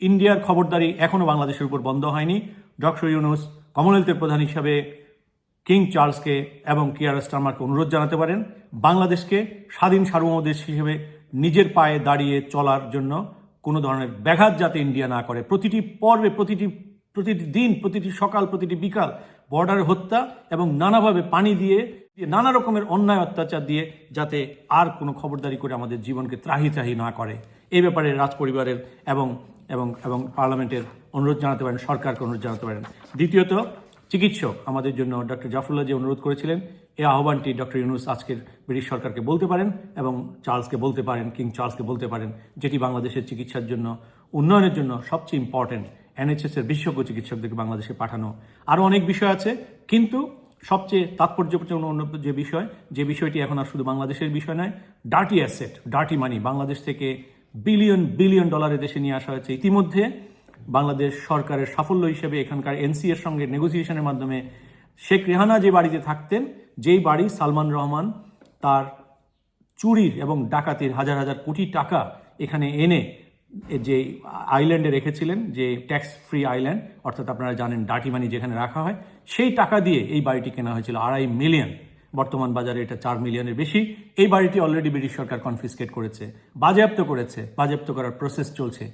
ইন্ডিয়ার খবরদারি এখনও বাংলাদেশের উপর বন্ধ হয়নি। ডক্টর ইউনুস কমনওয়েলথের প্রধান হিসাবে কিং চার্লসকে এবং কিয়ার স্টারমারকে অনুরোধ জানাতে পারেন। বাংলাদেশকে স্বাধীন সার্বভৌম দেশ হিসেবে নিজের পায়ে দাঁড়িয়ে চলার জন্য কোনো ধরনের ব্যাঘাত যাতে ইন্ডিয়া না করে। প্রতিটি পর্বে, প্রতিটি প্রতিটি দিন, প্রতিটি সকাল, প্রতিটি বিকাল বর্ডার হত্যা এবং নানাভাবে পানি দিয়ে নানা রকমের অন্যায়, অত্যাচার দিয়ে যাতে আর কোনো খবরদারি করে আমাদের জীবনকে ত্রাহি ত্রাহি না করে। এই ব্যাপারে রাজ পরিবারের এবং এবং এবং পার্লামেন্টের অনুরোধ জানাতে পারেন, সরকারকে অনুরোধ জানাতে পারেন। দ্বিতীয়ত, চিকিৎসক আমাদের জন্য ডক্টর জাফরুল্লাহ যে অনুরোধ করেছিলেন। এই আহ্বানটি ডক্টর ইউনুস আজকের ব্রিটিশ সরকারকে বলতে পারেন এবং চার্লসকে বলতে পারেন, কিং চার্লসকে বলতে পারেন, যেটি বাংলাদেশের চিকিৎসার জন্য, উন্নয়নের জন্য সবচেয়ে ইম্পর্টেন্ট এনএইচএস এর বিশেষজ্ঞ চিকিৎসকদেরকে বাংলাদেশে পাঠানো। আরও অনেক বিষয় আছে, কিন্তু সবচেয়ে তাৎপর্যপূর্ণ অন্য যে বিষয়, যে বিষয়টি এখন আর শুধু বাংলাদেশের বিষয় নয় dirty asset dirty money Bangladesh থেকে বিলিয়ন বিলিয়ন ডলারে দেশে নিয়ে আসা হয়েছে। ইতিমধ্যে বাংলাদেশ সরকারের সাফল্য হিসেবে এখানকার এনসি এর সঙ্গে নেগোসিয়েশনের মাধ্যমে শেখ রেহানা যে বাড়িতে থাকতেন, যেই বাড়ি সালমান রহমান তার চুরির এবং ডাকাতির হাজার হাজার কোটি টাকা এখানে এনে যে আইল্যান্ডে রেখেছিলেন, যে ট্যাক্স ফ্রি আইল্যান্ড অর্থাৎ আপনারা জানেন ডাটি মানি যেখানে রাখা হয়, সেই টাকা দিয়ে এই বাড়িটি কেনা হয়েছিল আড়াই মিলিয়ন বর্তমান বাজারে এটা চার মিলিয়নের বেশি। এই বাড়িটি অলরেডি ব্রিটিশ সরকার কনফিসকেট করেছে, বাজেয়াপ্ত করেছে, বাজেয়াপ্ত করার প্রসেস চলছে।